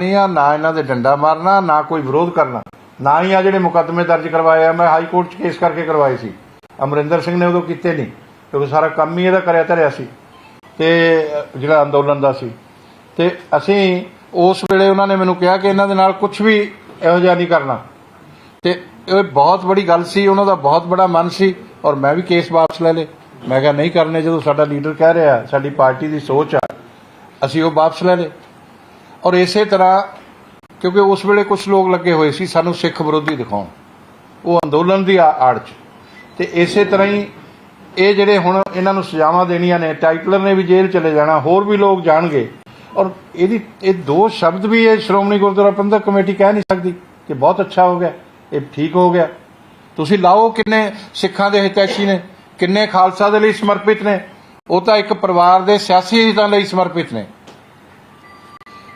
ਨਹੀਂ ਆ, ਨਾ ਇਹਨਾਂ ਦੇ ਡੰਡਾ ਮਾਰਨਾ, ਨਾ ਕੋਈ ਵਿਰੋਧ ਕਰਨਾ। ਨਾ ਹੀ ਆ ਜਿਹੜੇ ਮੁਕੱਦਮੇ ਦਰਜ ਕਰਵਾਏ ਆ, ਮੈਂ ਹਾਈ ਕੋਰਟ 'ਚ ਕੇਸ ਕਰਕੇ ਕਰਵਾਏ ਸੀ। ਅਮਰਿੰਦਰ ਸਿੰਘ ਨੇ ਉਦੋਂ ਕੀਤੇ ਨਹੀਂ ਕਿਉਂਕਿ ਸਾਰਾ ਕੰਮ ਹੀ ਇਹਦਾ ਕਰਿਆ ਧਰਿਆ ਸੀ। ਤੇ, ਜਿਹੜਾ ਅੰਦੋਲਨ ਦਾ ਸੀ। ਤੇ ਅਸੀਂ ਉਸ ਵੇਲੇ ਉਹਨਾਂ ਨੇ ਮੈਨੂੰ ਕਿਹਾ ਕਿ ਇਹਨਾਂ ਦੇ ਨਾਲ ਕੁਝ ਵੀ ਇਹੋ ਜਿਹਾ ਨਹੀਂ ਕਰਨਾ। ਤੇ ਇਹ ਬਹੁਤ ਬੜੀ ਗੱਲ ਸੀ, ਉਹਨਾਂ ਦਾ ਬਹੁਤ ਬੜਾ ਮਨ ਸੀ, ਔਰ ਮੈਂ ਵੀ ਕੇਸ ਵਾਪਸ ਲੈ ਲੇ ਮੈਂ ਕਿਹਾ ਨਹੀਂ ਕਰਨੇ ਜਦੋਂ ਸਾਡਾ ਲੀਡਰ ਕਹਿ ਰਿਹਾ, ਸਾਡੀ ਪਾਰਟੀ ਦੀ ਸੋਚ ਆ, ਅਸੀਂ ਉਹ ਵਾਪਸ ਲੈ ਲੇ ਔਰ ਇਸੇ ਤਰ੍ਹਾਂ ਕਿਉਂਕਿ ਉਸ ਵੇਲੇ ਕੁਝ ਲੋਕ ਲੱਗੇ ਹੋਏ ਸੀ, ਸਾਨੂੰ ਸਿੱਖ ਵਿਰੋਧੀ ਦਿਖਾਉਣ। ਉਹ ਅੰਦੋਲਨ ਦੀ ਆੜ 'ਚ। ਤੇ ਇਸੇ ਤਰ੍ਹਾਂ ਹੀ ਇਹ ਜਿਹੜੇ ਹੁਣ ਇਹਨਾਂ ਨੂੰ ਸਜ਼ਾਵਾਂ ਦੇਣੀਆਂ ਨੇ, ਟਾਈਟਲਰ ਨੇ ਵੀ ਜੇਲ੍ਹ ਚਲੇ ਜਾਣਾ, ਹੋਰ ਵੀ ਲੋਕ ਜਾਣਗੇ। ਔਰ ਇਹਦੀ, ਇਹ ਦੋ ਸ਼ਬਦ ਵੀ ਇਹ ਸ਼੍ਰੋਮਣੀ ਗੁਰਦੁਆਰਾ ਪ੍ਰਬੰਧਕ ਕਮੇਟੀ ਕਹਿ ਨਹੀਂ ਸਕਦੀ ਕਿ ਬਹੁਤ ਅੱਛਾ ਹੋ ਗਿਆ, ਇਹ ਠੀਕ ਹੋ ਗਿਆ। ਤੁਸੀਂ ਲਾਓ ਕਿੰਨੇ ਸਿੱਖਾਂ ਦੇ ਹਿਤੈਸ਼ੀ ਨੇ, ਕਿੰਨੇ ਖਾਲਸਾ ਦੇ ਲਈ ਸਮਰਪਿਤ ਨੇ। ਉਹ ਤਾਂ ਇੱਕ ਪਰਿਵਾਰ ਦੇ ਸਿਆਸੀ ਹਿੱਤਾਂ ਲਈ ਸਮਰਪਿਤ ਨੇ।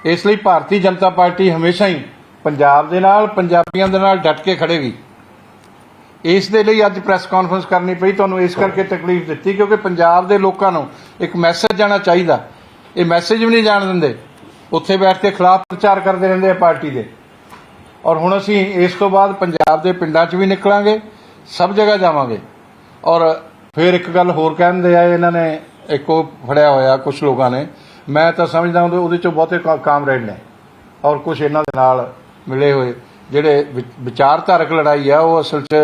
ਇਸ ਲਈ ਭਾਰਤੀ ਜਨਤਾ ਪਾਰਟੀ ਹਮੇਸ਼ਾ ਹੀ ਪੰਜਾਬ ਦੇ ਨਾਲ, ਪੰਜਾਬੀਆਂ ਦੇ ਨਾਲ ਡਟ ਕੇ ਖੜੇਗੀ ਇਸ ਦੇ ਲਈ ਅੱਜ ਪ੍ਰੈਸ ਕਾਨਫਰੰਸ ਕਰਨੀ ਪਈ। ਤੁਹਾਨੂੰ ਇਸ ਕਰਕੇ ਤਕਲੀਫ ਦਿੱਤੀ ਕਿਉਂਕਿ ਪੰਜਾਬ ਦੇ ਲੋਕਾਂ ਨੂੰ ਇੱਕ ਮੈਸੇਜ ਜਾਣਾ ਚਾਹੀਦਾ। ਇਹ ਮੈਸੇਜ ਵੀ ਨਹੀਂ ਜਾਣ ਦਿੰਦੇ। ਉੱਥੇ ਬੈਠ ਕੇ ਖਿਲਾਫ ਪ੍ਰਚਾਰ ਕਰਦੇ ਰਹਿੰਦੇ ਆ ਪਾਰਟੀ ਦੇ। ਔਰ ਹੁਣ ਅਸੀਂ ਇਸ ਤੋਂ ਬਾਅਦ ਪੰਜਾਬ ਦੇ ਪਿੰਡਾਂ 'ਚ ਵੀ ਨਿਕਲਾਂਗੇ, ਸਭ ਜਗ੍ਹਾ ਜਾਵਾਂਗੇ। ਔਰ ਫਿਰ ਇੱਕ ਗੱਲ ਹੋਰ ਕਹਿੰਦੇ ਆ ਇਹਨਾਂ ਨੇ ਇੱਕੋ ਫੜਿਆ ਹੋਇਆ ਕੁਝ ਲੋਕਾਂ ਨੇ। ਮੈਂ ਤਾਂ ਸਮਝਦਾ ਉਹਦੇ ਚੋਂ ਬਹੁਤੇ ਕਾ- ਕਾਮਰੇਡ ਨੇ ਔਰ ਕੁਝ ਇਹਨਾਂ ਦੇ ਨਾਲ ਮਿਲੇ ਹੋਏ। ਜਿਹੜੇ ਵਿਚਾਰਧਾਰਕ ਲੜਾਈ ਆ, ਉਹ ਅਸਲ 'ਚ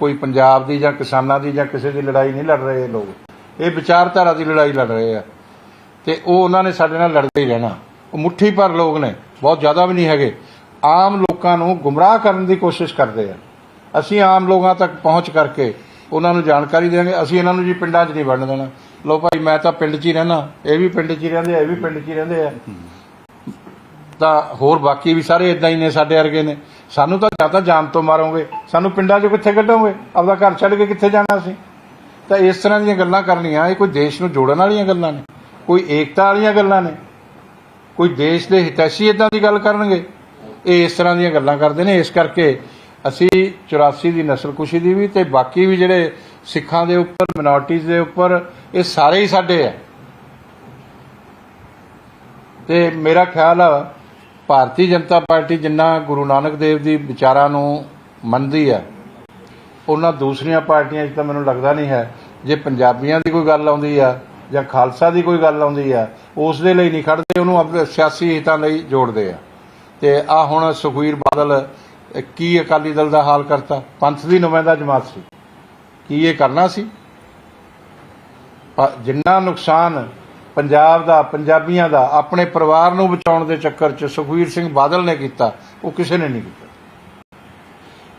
ਕੋਈ ਪੰਜਾਬ ਦੀ ਜਾਂ ਕਿਸਾਨਾਂ ਦੀ ਜਾਂ ਕਿਸੇ ਦੀ ਲੜਾਈ ਨਹੀਂ ਲੜ ਰਹੇ ਲੋਕ। ਇਹ ਵਿਚਾਰਧਾਰਾ ਦੀ ਲੜਾਈ ਲੜ ਰਹੇ ਆ। ਤੇ ਉਹ ਉਹਨਾਂ ਨੇ ਸਾਡੇ ਨਾਲ ਲੜਦੇ ਹੀ ਰਹਿਣਾ। ਉਹ ਮੁੱਠੀ ਭਰ ਲੋਕ ਨੇ, ਬਹੁਤ ਜ਼ਿਆਦਾ ਵੀ ਨਹੀਂ ਹੈਗੇ। ਆਮ ਲੋਕਾਂ ਨੂੰ ਗੁੰਮਰਾਹ ਕਰਨ ਦੀ ਕੋਸ਼ਿਸ਼ ਕਰਦੇ ਆ। ਅਸੀਂ ਆਮ ਲੋਕਾਂ ਤੱਕ ਪਹੁੰਚ ਕਰਕੇ ਉਹਨਾਂ ਨੂੰ ਜਾਣਕਾਰੀ ਦੇਵਾਂਗੇ। ਅਸੀਂ ਇਹਨਾਂ ਨੂੰ ਜੀ ਪਿੰਡਾਂ 'ਚ ਨਹੀਂ ਵੜਨ ਦੇਣਾ। ਲੋ ਭਾਈ, ਮੈਂ ਤਾਂ ਪਿੰਡ 'ਚ ਹੀ ਰਹਿਣਾ ਇਹ ਵੀ ਪਿੰਡ 'ਚ ਹੀ ਰਹਿੰਦੇ ਆ, ਇਹ ਵੀ ਪਿੰਡ 'ਚ ਹੀ ਰਹਿੰਦੇ ਆ। ਤਾਂ ਹੋਰ ਬਾਕੀ ਵੀ ਸਾਰੇ ਇਦਾਂ ਹੀ ਨੇ, ਸਾਡੇ ਵਰਗੇ ਨੇ। ਸਾਨੂੰ ਤਾਂ ਜਾਂ ਤਾਂ ਜਾਨ ਤੋਂ ਮਾਰੋਗੇ। ਸਾਨੂੰ ਪਿੰਡਾਂ 'ਚੋਂ ਕਿੱਥੇ ਕੱਢੋਗੇ? ਆਪਦਾ ਘਰ ਛੱਡ ਕੇ ਕਿੱਥੇ ਜਾਣਾ ਅਸੀਂ? ਤਾਂ ਇਸ ਤਰ੍ਹਾਂ ਦੀਆਂ ਗੱਲਾਂ ਕਰਨੀਆਂ। ਇਹ ਕੋਈ ਦੇਸ਼ ਨੂੰ ਜੋੜਨ ਵਾਲੀਆਂ ਗੱਲਾਂ ਨੇ। ਕੋਈ ਏਕਤਾ ਵਾਲੀਆਂ ਗੱਲਾਂ ਨੇ। ਕੋਈ ਦੇਸ਼ ਦੇ ਹਿਤੈਸ਼ੀ ਇਦਾਂ ਦੀ ਗੱਲ ਕਰਨਗੇ। ਇਹ ਇਸ ਤਰ੍ਹਾਂ ਦੀਆਂ ਗੱਲਾਂ ਕਰਦੇ ਨੇ। ਇਸ ਕਰਕੇ ਅਸੀਂ 84 ਦੀ ਨਸਲਕੁਸ਼ੀ ਦੀ ਵੀ ਤੇ ਬਾਕੀ ਵੀ ਜਿਹੜੇ ਸਿੱਖਾਂ ਦੇ ਉੱਪਰ ਮਿਨੋਰਟੀਜ਼ ਦੇ ਉੱਪਰ, ਇਹ ਸਾਰੇ ਹੀ ਸਾਡੇ ਆ। ਤੇ ਮੇਰਾ ਖਿਆਲ ਆ, ਭਾਰਤੀ ਜਨਤਾ ਪਾਰਟੀ ਜਿੰਨਾ ਗੁਰੂ ਨਾਨਕ ਦੇਵ ਦੀ ਵਿਚਾਰਾਂ ਨੂੰ ਮੰਨਦੀ ਹੈ ਉਹਨਾਂ ਦੂਸਰੀਆਂ ਪਾਰਟੀਆਂ 'ਚ ਤਾਂ ਮੈਨੂੰ ਲੱਗਦਾ ਨਹੀਂ ਹੈ। ਜੇ ਪੰਜਾਬੀਆਂ ਦੀ ਕੋਈ ਗੱਲ ਆਉਂਦੀ ਆ ਜਾਂ ਖਾਲਸਾ ਦੀ ਕੋਈ ਗੱਲ ਆਉਂਦੀ ਆ, ਉਸ ਦੇ ਲਈ ਨਹੀਂ ਖੜਦੇ, ਉਹਨੂੰ ਆਪਣੇ ਸਿਆਸੀ ਹਿੱਤਾਂ ਲਈ ਜੋੜਦੇ ਆ। ਤੇ ਆ ਹੁਣ ਸੁਖਵੀਰ ਬਾਦਲ ਕੀ ਅਕਾਲੀ ਦਲ ਦਾ ਹਾਲ ਕਰਤਾ? ਪੰਥ ਦੀ ਨੁਮਾਇੰਦਾ ਜਮਾਤ ਸੀ। ਕੀ ਇਹ ਕਰਨਾ ਸੀ? ਜਿੰਨਾ ਨੁਕਸਾਨ ਪੰਜਾਬ ਦਾ, ਪੰਜਾਬੀਆਂ ਦਾ, ਆਪਣੇ ਪਰਿਵਾਰ ਨੂੰ ਬਚਾਉਣ ਦੇ ਚੱਕਰ 'ਚ ਸੁਖਵੀਰ ਸਿੰਘ ਬਾਦਲ ਨੇ ਕੀਤਾ, ਉਹ ਕਿਸੇ ਨੇ ਨਹੀਂ ਕੀਤਾ।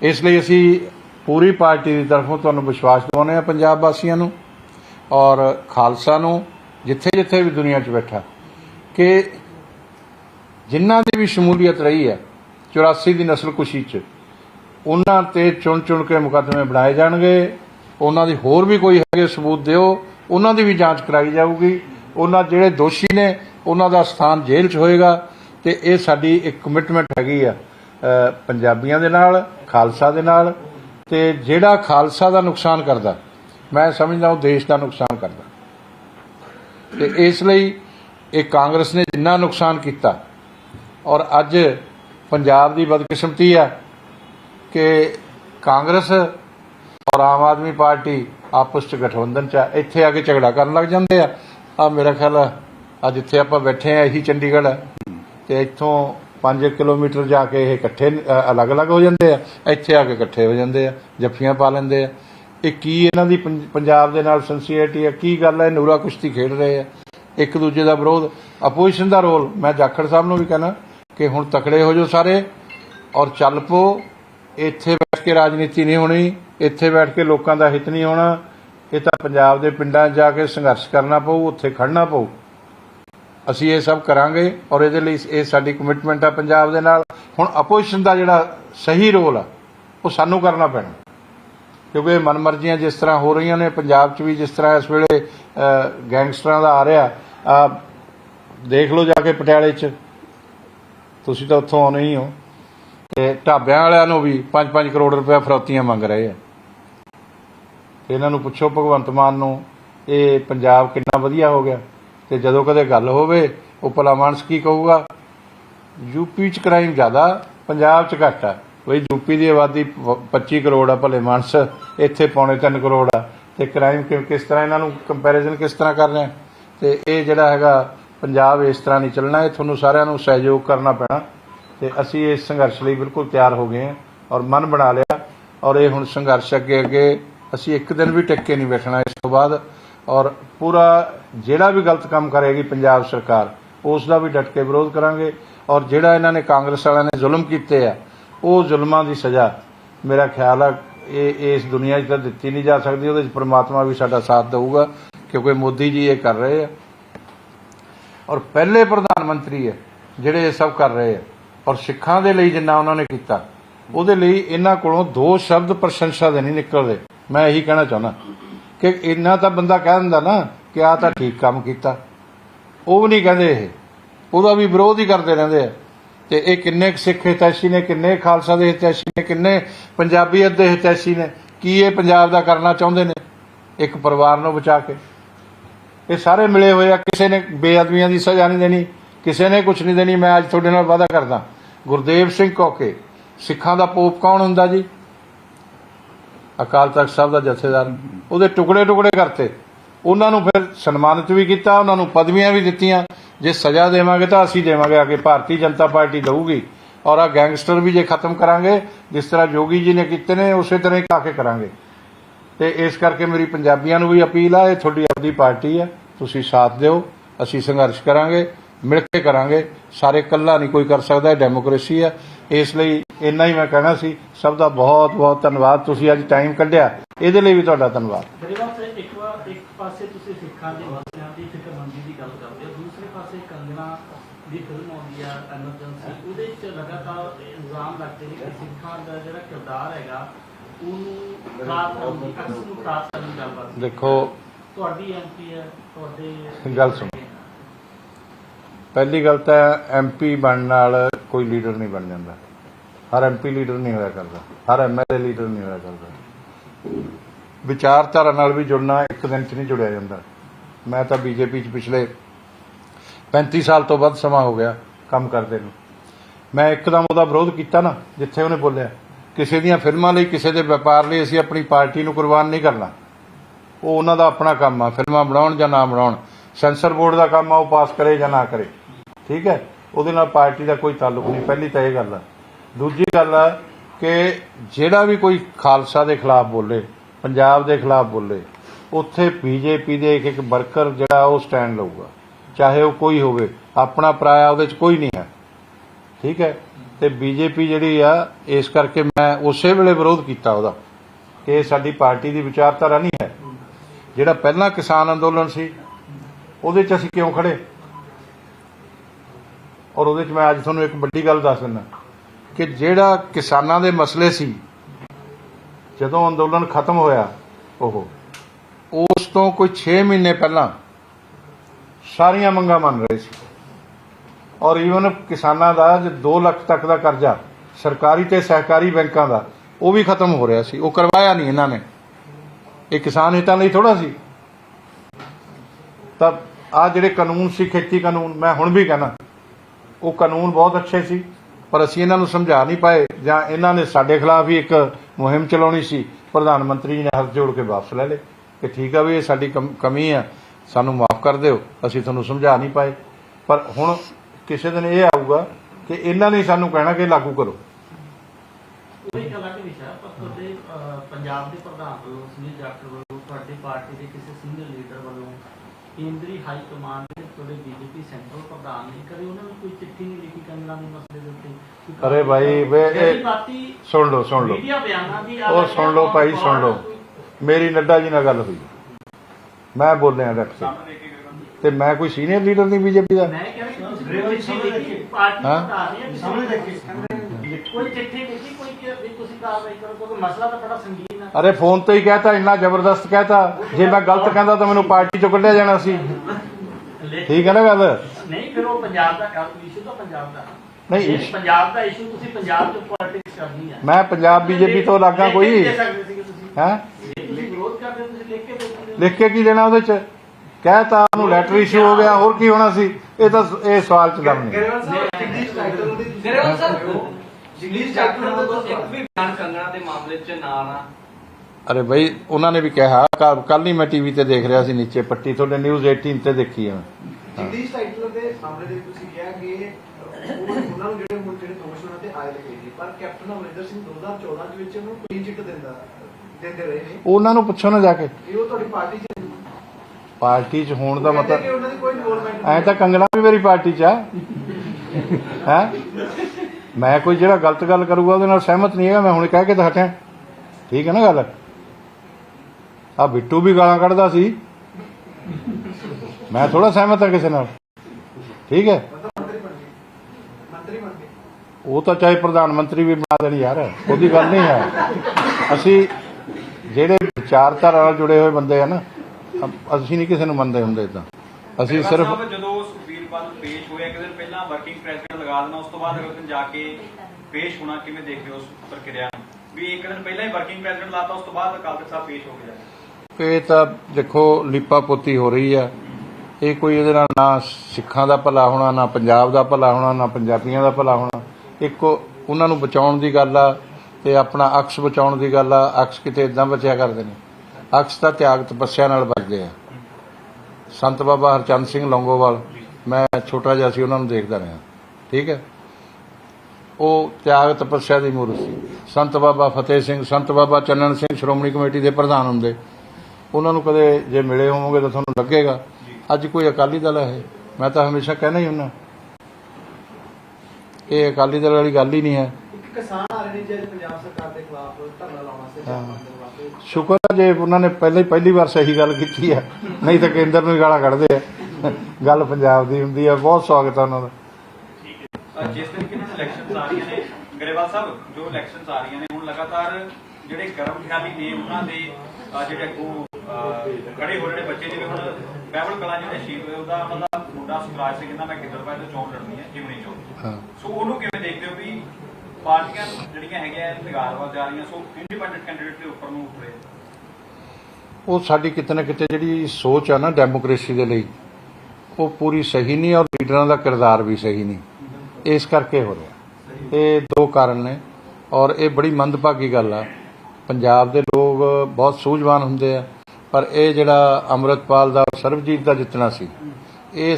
ਇਸ ਲਈ ਅਸੀਂ ਪੂਰੀ ਪਾਰਟੀ ਦੀ ਤਰਫੋਂ ਤੁਹਾਨੂੰ ਵਿਸ਼ਵਾਸ ਦਿਵਾਉਂਦੇ ਹਾਂ ਪੰਜਾਬ ਵਾਸੀਆਂ ਨੂੰ ਔਰ ਖਾਲਸਾ ਨੂੰ ਜਿੱਥੇ ਜਿੱਥੇ ਵੀ ਦੁਨੀਆ 'ਚ ਬੈਠਾ, ਕਿ ਜਿਨ੍ਹਾਂ ਦੀ ਵੀ ਸ਼ਮੂਲੀਅਤ ਰਹੀ ਹੈ 84 ਦੀ ਨਸਲਕੁਸ਼ੀ 'ਚ। ਉਹਨਾਂ ਤੇ ਚੁਣ ਚੁਣ ਕੇ ਮੁਕੱਦਮੇ ਬਣਾਏ ਜਾਣਗੇ। ਉਹਨਾਂ ਦੀ ਹੋਰ ਵੀ ਕੋਈ ਹੈਗੇ ਸਬੂਤ ਦਿਓ। ਉਹਨਾਂ ਦੀ ਵੀ ਜਾਂਚ ਕਰਾਈ ਜਾਊਗੀ। ਉਹਨਾਂ ਜਿਹੜੇ ਦੋਸ਼ੀ ਨੇ, ਉਹਨਾਂ ਦਾ ਸਥਾਨ ਜੇਲ੍ਹ 'ਚ ਹੋਏਗਾ। ਤੇ ਇਹ ਸਾਡੀ ਇੱਕ ਕਮਿਟਮੈਂਟ ਹੈਗੀ ਆ ਪੰਜਾਬੀਆਂ ਦੇ ਨਾਲ, ਖਾਲਸਾ ਦੇ ਨਾਲ। ਤੇ ਜਿਹੜਾ ਖਾਲਸਾ ਦਾ ਨੁਕਸਾਨ ਕਰਦਾ, ਮੈਂ ਸਮਝਦਾ ਉਹ ਦੇਸ਼ ਦਾ ਨੁਕਸਾਨ ਕਰਦਾ। ਤੇ ਇਸ ਲਈ ਇਹ ਕਾਂਗਰਸ ਨੇ ਜਿੰਨਾ ਨੁਕਸਾਨ ਕੀਤਾ, ਔਰ ਅੱਜ ਪੰਜਾਬ ਦੀ ਬਦਕਿਸਮਤੀ ਆ ਕਿ ਕਾਂਗਰਸ ਔਰ ਆਮ ਆਦਮੀ ਪਾਰਟੀ ਆਪਸ ਚ ਗਠਬੰਧਨ ਚ ਆ। ਇੱਥੇ ਆ ਕੇ ਝਗੜਾ ਕਰਨ ਲੱਗ ਜਾਂਦੇ ਆ। ਆ ਮੇਰਾ ਖਿਆਲ ਆ, ਜਿੱਥੇ ਆਪਾਂ ਬੈਠੇ ਆ ਇਹੀ ਚੰਡੀਗੜ੍ਹ ਹੈ ਤੇ ਇੱਥੋਂ 5 ਕਿਲੋਮੀਟਰ ਜਾ ਕੇ ਇਹ ਇਕੱਠੇ ਅਲੱਗ-ਅਲੱਗ ਹੋ ਜਾਂਦੇ ਆ। ਇੱਥੇ ਆ ਕੇ ਇਕੱਠੇ ਹੋ ਜਾਂਦੇ ਆ ਜੱਫੀਆਂ ਪਾ ਲੈਂਦੇ ਆ। ਇਹ ਕੀ ਇਹਨਾਂ ਦੀ ਪੰਜ- ਪੰਜਾਬ ਦੇ ਨਾਲ ਸਿੰਸੀਅਰਟੀ ਆ ਕੀ ਗੱਲ ਹੈ ਨੂਰਾ ਕੁਸ਼ਤੀ ਖੇਡ ਰਹੇ ਆ। ਇੱਕ ਦੂਜੇ ਦਾ ਵਿਰੋਧ ਅਪੋਜੀਸ਼ਨ ਦਾ ਰੋਲ ਮੈਂ ਜਾਖੜ ਸਾਹਿਬ ਨੂੰ ਵੀ ਕਹਿਣਾ ਕਿ ਹੁਣ ਤਕੜੇ ਹੋ ਜਾਓ ਸਾਰੇ ਔਰ ਚੱਲ ਪੋ। ਇੱਥੇ ਬੈਠ ਕੇ ਰਾਜਨੀਤੀ ਨਹੀਂ ਹੋਣੀ, ਇੱਥੇ ਬੈਠ ਕੇ ਲੋਕਾਂ ਦਾ ਹਿੱਤ ਨਹੀਂ ਹੋਣਾ। ਇਹ ਤਾਂ ਪੰਜਾਬ ਦੇ ਪਿੰਡਾਂ 'ਚ ਜਾ ਕੇ ਸੰਘਰਸ਼ ਕਰਨਾ ਪਊ, ਉੱਥੇ ਖੜਨਾ ਪਊ। ਅਸੀਂ ਇਹ ਸਭ ਕਰਾਂਗੇ ਔਰ ਇਹਦੇ ਲਈ ਇਹ ਸਾਡੀ ਕਮਿਟਮੈਂਟ ਆ ਪੰਜਾਬ ਦੇ ਨਾਲ। ਹੁਣ ਅਪੋਜੀਸ਼ਨ ਦਾ ਜਿਹੜਾ ਸਹੀ ਰੋਲ ਆ, ਉਹ ਸਾਨੂੰ ਕਰਨਾ ਪੈਣਾ। ਕਿਉਂਕਿ ਇਹ ਮਨਮਰਜ਼ੀਆਂ ਜਿਸ ਤਰ੍ਹਾਂ ਹੋ ਰਹੀਆਂ ਨੇ, ਪੰਜਾਬ 'ਚ ਵੀ ਜਿਸ ਤਰ੍ਹਾਂ ਇਸ ਵੇਲੇ ਗੈਂਗਸਟਰਾਂ ਦਾ ਆ ਰਿਹਾ। ਦੇਖ ਲਓ ਜਾ ਕੇ ਪਟਿਆਲੇ 'ਚ। ਤੁਸੀਂ ਤਾਂ ਉੱਥੋਂ ਆਉਣੇ ਹੀ ਹੋ। ਤੇ ਢਾਬਿਆਂ ਵਾਲਿਆਂ ਨੂੰ ਵੀ 5-5 ਕਰੋੜ ਰੁਪਏ ਫਰੌਤੀਆਂ ਮੰਗ ਰਹੇ ਆ। ਤੇ ਇਹਨਾਂ ਨੂੰ ਪੁੱਛੋ, ਭਗਵੰਤ ਮਾਨ ਨੂੰ, ਇਹ ਪੰਜਾਬ ਕਿੰਨਾ ਵਧੀਆ ਹੋ ਗਿਆ? ਤੇ ਜਦੋਂ ਕਦੇ ਗੱਲ ਹੋਵੇ, ਉਹ ਭਲਾ ਮਾਨਸ ਕੀ ਕਹੂਗਾ? ਯੂਪੀ ਚ ਕ੍ਰਾਈਮ ਜ਼ਿਆਦਾ, ਪੰਜਾਬ ਚ ਘੱਟ ਆ। ਬਈ ਯੂਪੀ ਦੀ ਆਬਾਦੀ ਵ- 25 ਕਰੋੜ ਆ ਭਲੇ ਮਾਨਸ, ਇੱਥੇ ਪੌਣੇ 3 ਕਰੋੜ ਆ। ਤੇ ਕ੍ਰਾਈਮ ਕਿਸ ਤਰ੍ਹਾਂ ਇਹਨਾਂ ਨੂੰ ਕੰਪੈਰੀਜ਼ਨ ਕਿਸ ਤਰ੍ਹਾਂ ਕਰ ਰਹੇ ਆ? ਤੇ ਇਹ ਜਿਹੜਾ ਹੈਗਾ ਪੰਜਾਬ ਇਸ ਤਰ੍ਹਾਂ ਨਹੀਂ ਚੱਲਣਾ, ਇਹ ਤੁਹਾਨੂੰ ਸਾਰਿਆਂ ਨੂੰ ਸਹਿਯੋਗ ਕਰਨਾ ਪੈਣਾ। ਤੇ ਅਸੀਂ ਇਸ ਸੰਘਰਸ਼ ਲਈ ਬਿਲਕੁਲ ਤਿਆਰ ਹੋ ਗਏ ਹਾਂ ਔਰ ਮਨ ਬਣਾ ਲਿਆ। ਔਰ ਇਹ ਹੁਣ ਸੰਘਰਸ਼ ਅੱਗੇ ਅੱਗੇ ਅਸੀਂ ਇੱਕ ਦਿਨ ਵੀ ਟਿਕ ਕੇ ਨਹੀਂ ਬੈਠਣਾ ਇਸ ਤੋਂ ਬਾਅਦ। ਔਰ ਪੂਰਾ ਜਿਹੜਾ ਵੀ ਗਲਤ ਕੰਮ ਕਰੇਗੀ ਪੰਜਾਬ ਸਰਕਾਰ, ਉਸ ਦਾ ਵੀ ਡਟ ਕੇ ਵਿਰੋਧ ਕਰਾਂਗੇ। ਔਰ ਜਿਹੜਾ ਇਹਨਾਂ ਨੇ ਕਾਂਗਰਸ ਵਾਲਿਆਂ ਨੇ ਜ਼ੁਲਮ ਕੀਤੇ ਆ, ਉਹ ਜ਼ੁਲਮਾਂ ਦੀ ਸਜ਼ਾ। ਮੇਰਾ ਖਿਆਲ ਆ, ਇਹ ਇਸ ਦੁਨੀਆ 'ਚ ਤਾਂ ਦਿੱਤੀ ਨਹੀਂ ਜਾ ਸਕਦੀ, ਉਹਦੇ 'ਚ ਪ੍ਰਮਾਤਮਾ ਵੀ ਸਾਡਾ ਸਾਥ ਦੇਊਗਾ, ਕਿਉਂਕਿ ਮੋਦੀ ਜੀ ਇਹ ਕਰ ਰਹੇ ਆ। ਔਰ ਪਹਿਲੇ ਪ੍ਰਧਾਨ ਮੰਤਰੀ ਹੈ, ਜਿਹੜੇ ਇਹ ਸਭ ਕਰ ਰਹੇ ਆ ਔਰ ਸਿੱਖਾਂ ਦੇ ਲਈ ਜਿੰਨਾ ਉਹਨਾਂ ਨੇ ਕੀਤਾ, ਉਹਦੇ ਲਈ ਇਹਨਾਂ ਕੋਲੋਂ ਦੋ ਸ਼ਬਦ ਪ੍ਰਸ਼ੰਸਾ ਦੇ ਨਹੀਂ ਨਿਕਲਦੇ। ਮੈਂ ਇਹੀ ਕਹਿਣਾ ਚਾਹੁੰਦਾ ਕਿ ਇੰਨਾ ਤਾਂ ਬੰਦਾ ਕਹਿ ਦਿੰਦਾ ਨਾ ਕਿ ਆ ਤਾਂ ਠੀਕ ਕੰਮ ਕੀਤਾ। ਉਹ ਵੀ ਨਹੀਂ ਕਹਿੰਦੇ ਇਹ। ਉਹਦਾ ਵੀ ਵਿਰੋਧ ਹੀ ਕਰਦੇ ਰਹਿੰਦੇ ਆ। ਤੇ ਇਹ ਕਿੰਨੇ ਕੁ ਸਿੱਖ ਹਿਤੈਸ਼ੀ ਨੇ, ਕਿੰਨੇ ਖਾਲਸਾ ਦੇ ਹਿਤੈਸ਼ੀ ਨੇ, ਕਿੰਨੇ ਪੰਜਾਬੀਅਤ ਦੇ ਹਿਤੈਸ਼ੀ ਨੇ, ਕੀ ਇਹ ਪੰਜਾਬ ਦਾ ਕਰਨਾ ਚਾਹੁੰਦੇ ਨੇ? ਇੱਕ ਪਰਿਵਾਰ ਨੂੰ ਬਚਾ ਕੇ। ਇਹ ਸਾਰੇ ਮਿਲੇ ਹੋਏ ਆ, ਕਿਸੇ ਨੇ ਬੇਅਦਬੀਆਂ ਦੀ ਸਜ਼ਾ ਨਹੀਂ ਦੇਣੀ, ਕਿਸੇ ਨੇ ਕੁਝ ਨਹੀਂ ਦੇਣੀ, ਮੈਂ ਅੱਜ ਤੁਹਾਡੇ ਨਾਲ ਵਾਅਦਾ ਕਰਦਾ। ਗੁਰਦੇਵ ਸਿੰਘ ਕੋਕੇ, ਸਿੱਖਾਂ ਦਾ ਪੋਪ ਕੌਣ ਹੁੰਦਾ ਜੀ? ਅਕਾਲ ਤਖਤ ਸਾਹਿਬ ਦਾ ਜਥੇਦਾਰ। ਉਹਦੇ ਟੁਕੜੇ ਟੁਕੜੇ ਕਰਤੇ। ਉਹਨਾਂ ਨੂੰ ਫਿਰ ਸਨਮਾਨਿਤ ਵੀ ਕੀਤਾ, ਉਹਨਾਂ ਨੂੰ ਪਦਵੀਆਂ ਵੀ ਦਿੱਤੀਆਂ। ਜੇ ਸਜ਼ਾ ਦੇਵਾਂਗੇ ਤਾਂ ਅਸੀਂ ਦੇਵਾਂਗੇ, ਆ ਕੇ ਭਾਰਤੀ ਜਨਤਾ ਪਾਰਟੀ ਦਊਗੀ। ਔਰ ਆ ਗੈਂਗਸਟਰ ਵੀ ਜੇ ਖਤਮ ਕਰਾਂਗੇ, ਜਿਸ ਤਰ੍ਹਾਂ ਜੋਗੀ ਜੀ ਨੇ ਕੀਤੇ ਨੇ, ਉਸੇ ਤਰ੍ਹਾਂ ਹੀ ਕਾ ਕੇ ਕਰਾਂਗੇ। ਤੇ ਇਸ ਕਰਕੇ ਮੇਰੀ ਪੰਜਾਬੀਆਂ ਨੂੰ ਵੀ ਅਪੀਲ ਆ, ਇਹ ਤੁਹਾਡੀ ਆਪਦੀ ਪਾਰਟੀ ਆ, ਤੁਸੀਂ ਸਾਥ ਦਿਓ, ਅਸੀਂ ਸੰਘਰਸ਼ ਕਰਾਂਗੇ, ਮਿਲ ਕੇ ਕਰਾਂਗੇ, ਸਾਰੇ ਇਕੱਲਾ ਨਹੀਂ ਕੋਈ ਕਰ ਸਕਦਾ, ਇਹ ਡੈਮੋਕ੍ਰੇਸੀ ਆ। ਇਸ ਲਈ ਇੰਨਾ ਹੀ ਮੈਂ ਕਹਿਣਾ ਸੀ, ਸਭ ਦਾ ਬਹੁਤ ਬਹੁਤ ਧੰਨਵਾਦ, ਤੁਸੀਂ ਅੱਜ ਟਾਈਮ ਕੱਢਿਆ, ਇਹਦੇ ਲਈ ਵੀ ਤੁਹਾਡਾ ਧੰਨਵਾਦ। ਇੱਕ ਵਾਰ, ਇੱਕ ਪਾਸੇ ਤੁਸੀਂ ਸਿੱਖਾਂ ਦੇ ਮਸਲਿਆਂ ਦੀ ਫਿਕਰਮੰਦੀ ਦੀ ਗੱਲ ਕਰਦੇ ਹੋ, ਦੂਸਰੇ ਪਾਸੇ ਕੰਗਣਾ ਦੀ ਫਿਲਮ ਆਉਂਦੀ ਆ, ਐਮਰਜੈਂਸੀ, ਉਹਦੇ ਵਿੱਚ ਲਗਾਤਾਰ ਇਲਜ਼ਾਮ ਲੱਗਦੇ ਨੇ ਕਿ ਸਿੱਖਾਂ ਦਾ ਜਿਹੜਾ ਕਿਰਦਾਰ ਹੈਗਾ ਉਹਨੂੰ ਖਰਾਬ ਕਰਨ ਦੀ ਅਕਸ ਨੂੰ ਖਰਾਬ ਕਰਨ ਦੀ ਗੱਲਬਾਤ ਦੇਖੋ ਤੁਹਾਡੀ ਐਮਪੀ ਹੈ ਤੁਹਾਡੇ ਗੱਲ ਸੁਣੋ। ਪਹਿਲੀ ਗੱਲ ਤਾਂ ਐਮਪੀ ਬਣਨ ਨਾਲ ਕੋਈ ਲੀਡਰ ਨਹੀਂ ਬਣ ਜਾਂਦਾ। ਹਰ ਐਮਪੀ ਲੀਡਰ ਨਹੀਂ ਹੋਇਆ ਕਰਦਾ। ਹਰ ਐਮਐਲਏ ਲੀਡਰ ਨਹੀਂ ਹੋਇਆ ਕਰਦਾ। ਵਿਚਾਰਧਾਰਾ ਨਾਲ ਵੀ ਜੁੜਨਾ ਇੱਕ ਦਿਨ 'ਚ ਨਹੀਂ ਜੁੜਿਆ ਜਾਂਦਾ। ਮੈਂ ਤਾਂ ਬੀਜੇਪੀ 'ਚ ਪਿਛਲੇ 35 ਸਾਲ ਤੋਂ ਵੱਧ ਸਮਾਂ ਹੋ ਗਿਆ ਕੰਮ ਕਰਦੇ ਨੂੰ। ਮੈਂ ਇੱਕਦਮ ਉਹਦਾ ਵਿਰੋਧ ਕੀਤਾ ਨਾ ਜਿੱਥੇ ਉਹਨੇ ਬੋਲਿਆ। ਕਿਸੇ ਦੀਆਂ ਫਿਲਮਾਂ ਲਈ, ਕਿਸੇ ਦੇ ਵਪਾਰ ਲਈ ਅਸੀਂ ਆਪਣੀ ਪਾਰਟੀ ਨੂੰ ਕੁਰਬਾਨ ਨਹੀਂ ਕਰਨਾ। ਉਹ ਉਹਨਾਂ ਦਾ ਆਪਣਾ ਕੰਮ ਆ, ਫਿਲਮਾਂ ਬਣਾਉਣ ਜਾਂ ਨਾ ਬਣਾਉਣ। ਸੈਂਸਰ ਬੋਰਡ ਦਾ ਕੰਮ ਆ, ਉਹ ਪਾਸ ਕਰੇ ਜਾਂ ਨਾ ਕਰੇ। ਠੀਕ ਹੈ? ਉਹਦੇ ਨਾਲ ਪਾਰਟੀ ਦਾ ਕੋਈ ਤਾਲੁਕ ਨਹੀਂ। ਪਹਿਲੀ ਤਾਂ ਇਹ ਗੱਲ ਆ। ਦੂਜੀ ਗੱਲ ਆ ਕਿ ਜਿਹੜਾ ਵੀ ਕੋਈ ਖਾਲਸਾ ਦੇ ਖਿਲਾਫ ਬੋਲੇ, ਪੰਜਾਬ ਦੇ ਖਿਲਾਫ ਬੋਲੇ, ਉੱਥੇ ਬੀਜੇਪੀ ਦੇ ਇੱਕ ਇੱਕ ਵਰਕਰ ਜਿਹੜਾ ਉਹ ਸਟੈਂਡ ਲਊਗਾ। ਚਾਹੇ ਉਹ ਕੋਈ ਹੋਵੇ, ਆਪਣਾ ਪਰਾਇਆ ਉਹਦੇ 'ਚ ਕੋਈ ਨਹੀਂ ਹੈ। ਠੀਕ ਹੈ? ਤੇ ਬੀਜੇਪੀ ਜਿਹੜੀ ਆ, ਇਸ ਕਰਕੇ ਮੈਂ ਉਸੇ ਵੇਲੇ ਵਿਰੋਧ ਕੀਤਾ ਉਹਦਾ, ਕਿ ਇਹ ਸਾਡੀ ਪਾਰਟੀ ਦੀ ਵਿਚਾਰਧਾਰਾ ਨਹੀਂ ਹੈ। ਜਿਹੜਾ ਪਹਿਲਾਂ ਕਿਸਾਨ ਅੰਦੋਲਨ ਸੀ, ਉਹਦੇ 'ਚ ਅਸੀਂ ਕਿਉਂ ਖੜੇ? ਔਰ ਉਹਦੇ 'ਚ ਮੈਂ ਅੱਜ ਤੁਹਾਨੂੰ ਇੱਕ ਵੱਡੀ ਗੱਲ ਦੱਸ ਦਿੰਦਾ ਕਿ ਜਿਹੜਾ ਕਿਸਾਨਾਂ ਦੇ ਮਸਲੇ ਸੀ, ਜਦੋਂ ਅੰਦੋਲਨ ਖਤਮ ਹੋਇਆ, ਉਹ, ਉਸ ਤੋਂ ਕੋਈ 6 ਮਹੀਨੇ ਪਹਿਲਾਂ ਸਾਰੀਆਂ ਮੰਗਾਂ ਮੰਨ ਰਹੇ ਸੀ। ਔਰ ਈਵਨ ਕਿਸਾਨਾਂ ਦਾ ਜੋ 2 ਲੱਖ ਤੱਕ ਦਾ ਕਰਜ਼ਾ, ਸਰਕਾਰੀ ਤੇ ਸਹਿਕਾਰੀ ਬੈਂਕਾਂ ਦਾ, ਉਹ ਵੀ ਖਤਮ ਹੋ ਰਿਹਾ ਸੀ, ਉਹ ਕਰਵਾਇਆ ਨਹੀਂ ਇਹਨਾਂ ਨੇ। ਇਹ ਕਿਸਾਨ ਹਿੱਤਾਂ ਲਈ ਥੋੜਾ ਸੀ। ਤਾਂ ਆ ਜਿਹੜੇ ਕਾਨੂੰਨ ਸੀ, ਖੇਤੀ ਕਾਨੂੰਨ, ਮੈਂ ਹੁਣ ਵੀ ਕਹਿਣਾ, ਉਹ ਕਾਨੂੰਨ ਬਹੁਤ ਅੱਛੇ ਸੀ, ਪਰ ਅਸੀਂ ਇਹਨਾਂ ਨੂੰ ਸਮਝਾ ਨਹੀਂ ਪਾਏ, ਜਾਂ ਇਹਨਾਂ ਨੇ ਸਾਡੇ ਖਿਲਾਫ ਹੀ ਇੱਕ ਮੁਹਿੰਮ ਚਲਾਉਣੀ ਸੀ, ਪ੍ਰਧਾਨ ਮੰਤਰੀ ਜੀ ਨੇ ਹੱਥ ਜੋੜ ਕੇ ਵਾਪਸ ਲੈ ਲਏ, ਕਿ ਠੀਕ ਆ ਵੀ ਇਹ ਸਾਡੀ ਕਮ- ਕਮੀ ਆ, ਸਾਨੂੰ ਮਾਫ ਕਰ ਦਿਓ, ਅਸੀਂ ਤੁਹਾਨੂੰ ਸਮਝਾ ਨਹੀਂ ਪਾਏ। ਪਰ ਹੁਣ ਕਿਸੇ ਦਿਨ ਇਹ ਆਊਗਾ ਕਿ ਇਹਨਾਂ ਨੇ ਸਾਨੂੰ ਕਹਿਣਾ ਕਿ ਲਾਗੂ ਕਰੋ। ਉਹ ਇੱਕ ਅਲੱਗ ਵਿਸ਼ਾ ਪਰ ਤੁਹਾਡੇ ਅਹ, ਪੰਜਾਬ ਦੇ ਪ੍ਰਧਾਨ ਵੱਲੋਂ ਸੁਨੀਲ ਜਾਖੜ ਵੱਲੋਂ ਤੁਹਾਡੀ ਪਾਰਟੀ ਦੇ ਕਿਸੇ ਸੀਨੀਅਰ ਲੀਡਰ ਵੱਲੋਂ ਕੇਂਦਰੀ ਹਾਈ ਕਮਾਂਡ ਦੇ ਤੁਹਾਡੇ ਬੀਜੇਪੀ ਸੈਂਟਰਲ ਪ੍ਰਧਾਨ ਨੇ ਕਦੇ ਉਹਨਾਂ ਨੂੰ ਕੋਈ ਚਿੱਠੀ ਨਹੀਂ ਲਿਖੀ ਕੰਗਣਾ ਦੇ ਮਸਲੇ ਦੇ ਉੱਤੇ? ਅਰੇ ਭਾਈ, ਵੇ ਸੁਣ ਲਓ ਸੁਣ ਲਓ। ਮੀਡੀਆ ਬਿਆਨਾਂ ਦੀ ਉਹ ਸੁਣ ਲਓ ਭਾਈ ਸੁਣ ਲਓ। ਮੇਰੀ ਨੱਡਾ ਜੀ ਨਾਲ ਗੱਲ ਹੋਈ। ਮੈਂ ਬੋਲਿਆ ਡੱਟ ਕੇ ਤੇ ਮੈਂ ਕੋਈ ਸੀਨੀਅਰ ਲੀਡਰ ਨਹੀਂ ਬੀਜੇਪੀ ਦਾ? ਮੈਂ ਕਹਿ ਰਿਹਾ ਕਿ ਤੁਸੀਂ ਕੋਈ ਚਿੱਠੀ ਲਿਖੀ ਪਾਰਟੀ ਹਾਂ? ਪ੍ਰਧਾਨ ਨੇ ਸਾਹਮਣੇ ਦੇਖੀ। ਕੋਈ ਚਿੱਠੀ ਲਿਖੀ ਕੋਈ ਕਿ ਵੀ ਤੁਸੀਂ ਕਾਰਵਾਈ ਕਰੋ ਕਿਉਂਕਿ ਮਸਲਾ ਤਾਂ ਬੜਾ ਸੰਗੀਨ ਹੈ। ਅਰੇ ਫੋਨ ਤੇ ਹੀ ਕਹਿਤਾ ਇੰਨਾ ਜ਼ਬਰਦਸਤ ਕਹਿਤਾ। ਜੇ ਮੈਂ ਗਲਤ ਕਹਿੰਦਾ ਤਾਂ ਮੈਨੂੰ ਪਾਰਟੀ ਚੋਂ ਕੱਢਿਆ ਜਾਣਾ ਸੀ। ਲੇਕਿਨ ਠੀਕ ਹੈ ਨਾ ਗੱਲ? ਨਹੀਂ ਫਿਰ ਉਹ ਪੰਜਾਬ ਦਾ ਇਸ਼ੂ ਤਾਂ ਪੰਜਾਬ ਦਾ। ਨਹੀਂ, ਇਹ issue- ਪੰਜਾਬ ਦਾ ਇਸ਼ੂ ਤੁਸੀਂ ਪੰਜਾਬ ਚ ਪੋਲਿਟਿਕਸ ਕਰਨੀ ਹੈ। ਮੈਂ ਪੰਜਾਬ ਬੀਜੇਪੀ ਤੋਂ ਲੱਗਾ ਲਿਖ ਕੇ ਕੋਈ। ਦੇ ਸਕਦੇ ਸੀਗੇ ਤੁਸੀਂ। ਹੈ? ਜੇ ਤੁਸੀਂ ਵਿਰੋਧ ਕਰਦੇ ਹੋ, ਤੁਸੀਂ ਲਿਖ ਕੇ ਦੇ ਸਕਦੇ ਹੋ। ਲਿਖ ਕੇ ਕੀ ਦੇਣਾ ਉਹਦੇ ਚ? ਕਹਿਤਾ ਉਹਨੂੰ ਲੈਟਰ ਇਸ਼ੂ ਹੋ ਗਿਆ ਹੋਰ ਕੀ ਹੋਣਾ ਸੀ? ਇਹ ਤਾਂ ਇਹ ਸਵਾਲ ਚ ਦਮ ਨਹੀਂ। ਗਰੇਵਾਲ ਸਾਹਿਬ ਇੰਗਲਿਸ਼ ਟਾਈਟਲ ਦੀ ਤੁਸੀਂ ਗਰੇਵਾਲ ਸਾਹਿਬ, ਇੰਗਲਿਸ਼ ਜਾਖੜ ਟਾਈਟਲ ਦਾ ਦਾ ਇੱਕ ਵੀ ਬਿਆਨ ਕੰਗਣਾ ਦੇ ਮਾਮਲੇ 'ਚ ਨਾ ਨਾ। ਅਰੇ ਬਈ ਉਹਨਾਂ ਨੇ ਵੀ ਕਿਹਾ ਕੱਲ ਹੀ ਮੈਂ ਟੀਵੀ ਤੇ ਦੇਖ ਰਿਹਾ ਸੀ ਨੀਚੇ ਪੱਟੀ ਤੁਹਾਡੇ ਨਿਊਜ਼ 18 ਤੇ ਦੇਖੀ ਹੈ। ਇੰਗਲਿਸ਼ ਟਾਈਟਲ ਦੇ ਸਾਹਮਣੇ ਦੇ ਤੁਸੀਂ ਕਿਹਾ ਕਿ ਉਹ ਉਹਨਾਂ ਨੂੰ ਜਿਹੜੇ ਹੁਣ ਜਿਹੜੇ ਦੋਸ਼ ਉਹਨਾਂ ਤੇ ਆਏ ਲਗੇ ਜੀ ਪਰ ਕੈਪਟਨ ਅਮਰਿੰਦਰ ਸਿੰਘ 2014 ਦੇ ਵਿੱਚ ਉਹਨੂੰ ਕਲੀਨ ਚਿੱਟ ਦਿੰਦਾ ਦਿੰਦੇ ਰਹੇ ਨੇ। ਉਹਨਾਂ ਨੂੰ ਪੁੱਛੋ ਨਾ ਜਾ ਕੇ। ਇਹ ਉਹ ਤੁਹਾਡੀ ਪਾਰਟੀ ਚ ਪਾਰਟੀ 'ਚ ਹੋਣ ਦਾ ਮਤਲਬ ਐ ਤਾਂ ਕੰਗਣਾ ਵੀ ਮੇਰੀ ਪਾਰਟੀ 'ਚ ਆ। ਹੈ? ਮੈਂ ਕੋਈ ਜਿਹੜਾ ਗਲਤ ਗੱਲ ਕਰੂਗਾ ਉਹਦੇ ਨਾਲ ਸਹਿਮਤ ਨਹੀਂ ਹੈਗਾ ਮੈਂ ਹੁਣ ਕਹਿ ਕੇ ਤਾਂ ਹਟਿਆ। ਠੀਕ ਹੈ ਨਾ ਗੱਲ? ਆ ਬਿੱਟੂ ਵੀ ਗਾਲਾਂ ਕੱਢਦਾ ਸੀ। ਮੈਂ ਥੋੜਾ ਸਹਿਮਤ ਹਾਂ ਕਿਸੇ ਨਾਲ। ਠੀਕ ਹੈ? ਉਹ ਤਾਂ ਚਾਹੇ ਪ੍ਰਧਾਨ ਮੰਤਰੀ ਵੀ ਬਣਾ ਦੇਣ ਯਾਰ ਉਹਦੀ ਗੱਲ ਨਹੀਂ ਹੈ। ਅਸੀਂ ਜਿਹੜੇ ਵਿਚਾਰਧਾਰਾ ਨਾਲ ਜੁੜੇ ਹੋਏ ਬੰਦੇ ਆ ਨਾ ਅ- ਅਸੀਂ ਨਹੀਂ ਕਿਸੇ ਨੂੰ ਮੰਨਦੇ ਹੁੰਦੇ ਤਾਂ। ਅਸੀਂ ਸਿਰਫ ਸਾਹਿਬ ਜਦੋਂ ਸੁਖਬੀਰ ਬਾਦਲ ਪੇਸ਼ ਹੋਇਆ ਇੱਕ ਦਿਨ ਪਹਿਲਾਂ ਵਰਕਿੰਗ ਪ੍ਰੈਜ਼ੀਡੈਂਟ ਲਗਾ ਦੇਣਾ ਉਸ ਤੋਂ ਬਾਅਦ ਅਗਲੇ ਦਿਨ ਜਾ ਕੇ ਪੇਸ਼ ਹੋਣਾ ਕਿਵੇਂ ਦੇਖਦੇ ਹੋ ਉਸ ਪ੍ਰਕਿਰਿਆ ਨੂੰ? ਵੀ ਇੱਕ ਦਿਨ ਪਹਿਲਾਂ ਹੀ ਵਰਕਿੰਗ ਪ੍ਰੈਜ਼ੀਡੈਂਟ ਲਾਤਾ ਉਸ ਤੋਂ ਬਾਅਦ ਅਕਾਲ ਤਖਤ ਸਾਹਿਬ ਪੇਸ਼ ਹੋ ਗਿਆ ਇਹ ਤਾਂ ਦੇਖੋ ਲਿਪਾ ਪੋਤੀ ਹੋ ਰਹੀ ਆ। ਇਹ ਕੋਈ ਇਹਦੇ ਨਾਲ ਨਾ ਸਿੱਖਾਂ ਦਾ ਭਲਾ ਹੋਣਾ ਨਾ ਪੰਜਾਬ ਦਾ ਭਲਾ ਹੋਣਾ ਨਾ ਪੰਜਾਬੀਆਂ ਦਾ ਭਲਾ ਹੋਣਾ। ਇੱਕ ਉਹਨਾਂ ਨੂੰ ਬਚਾਉਣ ਦੀ ਗੱਲ ਆ ਤੇ ਆਪਣਾ ਅਕਸ ਬਚਾਉਣ ਦੀ ਗੱਲ ਆ। ਅਕਸ ਕਿਤੇ ਇਦਾਂ ਬਚਿਆ ਕਰਦੇ ਨੇ। ਅਕਸ ਤਾਂ ਤਿਆਗ ਤਪੱਸਿਆ ਨਾਲ ਬਚਦੇ ਆ। ਸੰਤ ਬਾਬਾ ਹਰਚੰਦ ਸਿੰਘ ਲੌਂਗੋਵਾਲ ਮੈਂ ਛੋਟਾ ਜਿਹਾ ਸੀ ਉਹਨਾਂ ਨੂੰ ਦੇਖਦਾ ਰਿਹਾ। ਠੀਕ ਹੈ? ਉਹ ਤਿਆਗ ਤਪੱਸਿਆ ਦੀ ਮੂਰਤ ਸੀ। ਸੰਤ ਬਾਬਾ ਫਤਿਹ ਸਿੰਘ ਸੰਤ ਬਾਬਾ ਚੰਨਣ ਸਿੰਘ ਸ਼੍ਰੋਮਣੀ ਕਮੇਟੀ ਦੇ ਪ੍ਰਧਾਨ ਹੁੰਦੇ। ਉਹਨਾਂ ਨੂੰ ਕਦੇ ਜੇ ਮਿਲੇ ਹੋਵੋਗੇ ਤਾਂ ਤੁਹਾਨੂੰ ਲੱਗੇਗਾ। ਅੱਜ ਕੋਈ ਅਕਾਲੀ ਦਲ ਹੈ। ਮੈਂ ਤਾਂ ਹਮੇਸ਼ਾ ਕਹਿਣਾ ਹੀ ਹੁੰਦਾ। ਇਹ ਅਕਾਲੀ ਦਲ ਵਾਲੀ ਗੱਲ ਹੀ ਨਹੀਂ ਹੈ। ਕਿਸਾਨ ਆ ਰਹੇ ਨੇ ਜਿਹੜੇ ਪੰਜਾਬ ਸਰਕਾਰ ਦੇ ਖਿਲਾਫ ਧਰਨਾ ਲਾਉਣ ਵਾਸਤੇ। ਸ਼ੁਕਰ ਜੇ ਉਹਨਾਂ ਨੇ ਪਹਿਲਾਂ ਪਹਿਲੀ ਵਾਰ ਸਹੀ ਗੱਲ ਕੀਤੀ ਹੈ ਨਹੀਂ ਤਾਂ ਕੇਂਦਰ ਨੂੰ ਹੀ ਗਾਲਾਂ ਕੱਢਦੇ ਆ। ਗੱਲ ਪੰਜਾਬ ਦੀ ਹੁੰਦੀ ਹੈ ਬਹੁਤ ਸਵਾਗਤ ਹੈ ਉਹਨਾਂ ਦਾ। ਜਿਸ ਤਰੀਕੇ ਨਾਲ ਇਲੈਕਸ਼ਨਸ ਆ ਰਹੀਆਂ ਨੇ ਗਰੇਵਾਲ ਸਾਹਿਬ ਜੋ ਇਲੈਕਸ਼ਨਸ ਆ ਰਹੀਆਂ ਨੇ ਹੁਣ ਲਗਾਤਾਰ ਜਿਹੜੇ ਗਰਮ ਖਿਆਲੀ ਨੇ ਉਹਨਾਂ ਦੇ ਜਿਹੜੇ ਅਹ ਖੜੇ ਹੋ ਰਹੇ ਬੱਚੇ ਜਿਵੇਂ ਹੁਣ ਬੈਬਲ ਕਲਾ ਜਿਹੜੇ ਸ਼ਹੀਦ ਹੋਏ ਉਹਦਾ ਦਾ ਮੁੰਡਾ ਸੁਖਰਾਜ ਸਿੰਘ ਕਹਿੰਦਾ ਮੈਂ ਗਿੱਦੜਬਾਹ ਤੋਂ ਚੋਣ ਲੜਨੀ ਹੈ ਜਿਮਨੀ ਚੋਣ ਸੋ ਉਹਨੂੰ ਕਿਵੇਂ ਦੇਖਦੇ ਹੋ ਵੀ ਪਾਰਟੀਆਂ ਜਿਹੜੀਆਂ ਹੈਗੀਆਂ ਲਗਾਤਾਰ ਜਾ ਰਹੀਆਂ ਸੋ ਇੰਡੀਪੈਂਡੈਂਟ ਕੈਂਡੀਡੇਟ ਦੇ ਉੱਪਰ ਨੂੰ ਉੱਠ ਰਹੇ ਉਹ ਸਾਡੀ ਕਿਤੇ ਨਾ ਕਿਤੇ ਜਿਹੜੀ ਸੋਚ ਆ ਨਾ ਡੈਮੋਕ੍ਰੇਸੀ ਦੇ ਲਈ, ਉਹ ਪੂਰੀ ਸਹੀ ਨਹੀਂ ਔਰ ਲੀਡਰਾਂ ਦਾ ਕਿਰਦਾਰ ਵੀ ਸਹੀ ਨਹੀਂ। ਇਸ ਕਰਕੇ ਹੋ ਰਿਹਾ। ਇਹ ਦੋ ਕਾਰਨ ਨੇ ਔਰ ਇਹ ਬੜੀ ਮੰਦਭਾਗੀ ਗੱਲ ਆ। ਪੰਜਾਬ ਦੇ ਲੋਕ ਬਹੁਤ ਸੂਝਵਾਨ ਹੁੰਦੇ ਆ, ਪਰ ਇਹ ਜਿਹੜਾ ਅੰਮ੍ਰਿਤਪਾਲ ਦਾ ਸਰਬਜੀਤ ਦਾ ਜਿੱਤਣਾ ਸੀ, ਇਹ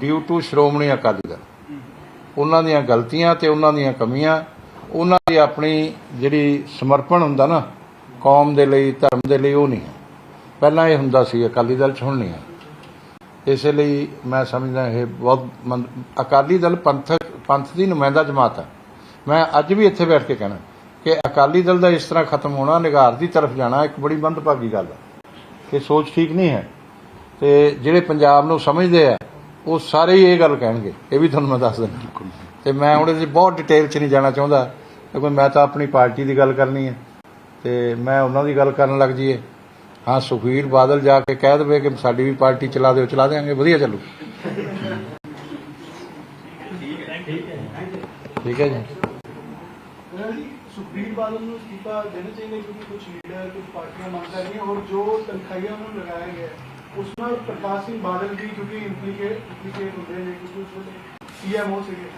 ਡਿਊ ਟੂ ਸ਼੍ਰੋਮਣੀ ਅਕਾਲੀ ਦਲ। ਉਹਨਾਂ ਦੀਆਂ ਗਲਤੀਆਂ ਤੇ ਉਹਨਾਂ ਦੀਆਂ ਕਮੀਆਂ, ਉਹਨਾਂ ਦੀ ਆਪਣੀ ਜਿਹੜੀ ਸਮਰਪਣ ਹੁੰਦਾ ਨਾ, ਕੌਮ ਦੇ ਲਈ, ਧਰਮ ਦੇ ਲਈ ਉਹ ਨਹੀਂ। ਹੈ ਪਹਿਲਾਂ ਇਹ ਹੁੰਦਾ ਸੀ ਅਕਾਲੀ ਦਲ ਚ ਹੁਣ ਨਹੀਂ ਹੈ। ਇਸੇ ਲਈ ਮੈਂ ਸਮਝਦਾ ਇਹ ਬਹੁਤ ਅਕਾਲੀ ਦਲ ਪੰਥਕ ਪੰਥ ਦੀ ਨੁਮਾਇੰਦਾ ਜਮਾਤ ਹੈ। ਮੈਂ ਅੱਜ ਵੀ ਇੱਥੇ ਬੈਠ ਕੇ ਕਹਿਣਾ ਕਿ ਅਕਾਲੀ ਦਲ ਦਾ ਇਸ ਤਰ੍ਹਾਂ ਖਤਮ ਹੋਣਾ ਨਿਗਾਰ ਦੀ ਤਰਫ ਜਾਣਾ ਇੱਕ ਬੜੀ ਮੰਦਭਾਗੀ ਗੱਲ ਹੈ ਇਹ ਸੋਚ ਠੀਕ ਨਹੀਂ ਹੈ। ਤੇ ਜਿਹੜੇ ਪੰਜਾਬ ਨੂੰ ਸਮਝਦੇ ਆ ਉਹ ਸਾਰੇ ਹੀ ਇਹ ਗੱਲ ਕਹਿਣਗੇ ਇਹ ਵੀ ਤੁਹਾਨੂੰ ਮੈਂ ਦੱਸ ਦਿੰਦਾ। ਤੇ ਮੈਂ ਹੁਣ ਇਹਦੇ ਬਹੁਤ ਡਿਟੇਲ 'ਚ ਨਹੀਂ ਜਾਣਾ ਚਾਹੁੰਦਾ ਕਿਉਂਕਿ ਮੈਂ ਤਾਂ ਆਪਣੀ ਪਾਰਟੀ ਦੀ ਗੱਲ ਕਰਨੀ ਹੈ। ਤੇ ਮੈਂ ਉਹਨਾਂ ਦੀ ਗੱਲ ਕਰਨ ਲੱਗ ਜੀਏ ਹਾਂ ਸੁਖਵੀਰ ਬਾਦਲ ਜਾ ਕੇ ਕਹਿ ਦੇਵੇ ਕਿ ਸਾਡੀ ਵੀ ਪਾਰਟੀ ਚਲਾ ਦਿਓ ਚਲਾ ਦੇਾਂਗੇ ਵਧੀਆ ਚੱਲੂ। ਠੀਕ ਹੈ ਜੀ। ਉਹਨਾਂ ਦੀ ਸੁਖਬੀਰ ਬਾਦਲ ਨੂੰ ਅਸਤੀਫਾ ਦੇਣਾ ਚਾਹੀਦਾ ਕਿਉਂਕਿ ਕੁਝ ਲੀਡਰ ਕੁਝ ਪਾਰਟੀਆਂ ਮੰਗ ਕਰ ਰਹੀਆਂ ਔਰ ਜੋ ਤਨਖਾਹੀਆਂ ਉਹਨਾਂ ਨੂੰ ਲਗਾਇਆ ਗਿਆ ਹੈ, ਉਸ ਨਾਲ ਪ੍ਰਕਾਸ਼ ਸਿੰਘ ਬਾਦਲ ਵੀ ਕਿਉਂਕਿ ਇੰਪਲੀਕੇਟ ਇੰਪਲੀਕੇਟ ਹੁੰਦੇ ਨੇ ਕਿਉਂਕਿ ਉਸ ਸੀਐਮਓ ਸੀਗੇ।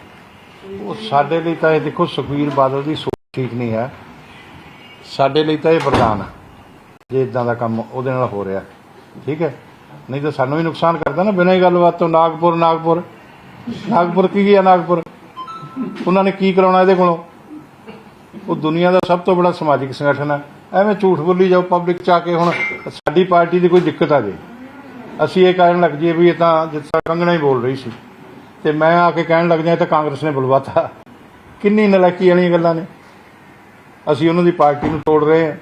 ਤੇ ਉਹ ਸਾਡੇ ਲਈ ਤਾਂ ਇਹ ਦੇਖੋ ਸੁਖਵੀਰ ਬਾਦਲ ਦੀ ਸੋਚ ਠੀਕ ਨਹੀਂ ਹੈ। ਸਾਡੇ ਲਈ ਤਾਂ ਇਹ ਵਰਦਾਨ ਹੈ। ਜੇ ਇਦਾਂ ਦਾ ਕੰਮ ਉਹਦੇ ਨਾਲ ਹੋ ਰਿਹਾ, ਠੀਕ ਹੈ? ਨਹੀਂ ਤਾਂ ਸਾਨੂੰ ਵੀ ਨੁਕਸਾਨ ਕਰਦਾ ਨਾ ਬਿਨਾਂ ਹੀ ਗੱਲਬਾਤ ਤੋਂ, ਨਾਗਪੁਰ ਨਾਗਪੁਰ। ਨਾਗਪੁਰ ਕੀ ਗਿਆ ਨਾਗਪੁਰ? ਉਹਨਾਂ ਨੇ ਕੀ ਕਰਾਉਣਾ ਇਹਦੇ ਕੋਲੋਂ? ਉਹ ਦੁਨੀਆ ਦਾ ਸਭ ਤੋਂ ਬੜਾ ਸਮਾਜਿਕ ਸੰਗਠਨ ਹੈ। ਐਵੇਂ ਝੂਠ ਬੋਲੀ ਜਾਓ ਪਬਲਿਕ ਚ ਆ ਕੇ ਹੁਣ ਸਾਡੀ ਪਾਰਟੀ ਦੀ ਕੋਈ ਦਿੱਕਤ ਆ ਜੇ। ਅਸੀਂ ਇਹ ਕਹਿਣ ਲੱਗ ਜੀਏ ਵੀ ਇਹ ਤਾਂ ਜਿਸ ਤਰ੍ਹਾਂ ਕੰਗਣਾ ਹੀ ਬੋਲ ਰਹੀ ਸੀ। ਤੇ ਮੈਂ ਆ ਕੇ ਕਹਿਣ ਲੱਗ ਜਾਂ ਤਾਂ ਕਾਂਗਰਸ ਨੇ ਬੁਲਵਾਤਾ। ਕਿੰਨੀ ਨਲਾਇਕੀ ਵਾਲੀਆਂ ਗੱਲਾਂ ਨੇ। ਅਸੀਂ ਉਹਨਾਂ ਦੀ ਪਾਰਟੀ ਨੂੰ ਤੋੜ ਰਹੇ ਹਾਂ।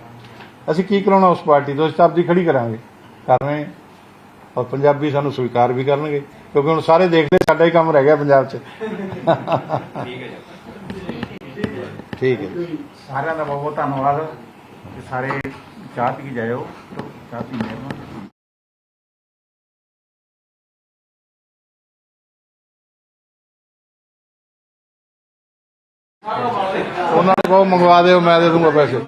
ਅਸੀਂ ਕੀ ਕਰਾਉਣਾ ਉਸ ਪਾਰਟੀ ਤੋਂ? ਅਸੀਂ ਆਪਦੀ ਖੜੀ ਕਰਾਂਗੇ। ਕਰ ਰਹੇ ਹਾਂ ਔਰ ਪੰਜਾਬੀ ਸਾਨੂੰ ਸਵੀਕਾਰ ਵੀ ਕਰਨਗੇ। ਕਿਉਂਕਿ ਹੁਣ ਸਾਰੇ ਦੇਖਦੇ ਸਾਡਾ ਹੀ ਕੰਮ ਰਹਿ ਗਿਆ ਪੰਜਾਬ 'ਚ। ਠੀਕ ਹੈ ਜੀ। ਠੀਕ ਹੈ ਜੀ। ਸਾਰਿਆਂ ਦਾ ਬਹੁਤ ਬਹੁਤ ਧੰਨਵਾਦ। ਤੇ ਸਾਰੇ ਚਾਹ ਪੀ ਕੇ ਜਾਇਓ। ਚਾਹ ਪੀਂਦੇ ਹਾਂ। ਉਹਨਾਂ ਨੂੰ ਕਹੋ ਮੰਗਵਾ ਦਿਓ ਮੈਂ ਦੇ ਦੂੰਗਾ ਪੈਸੇ।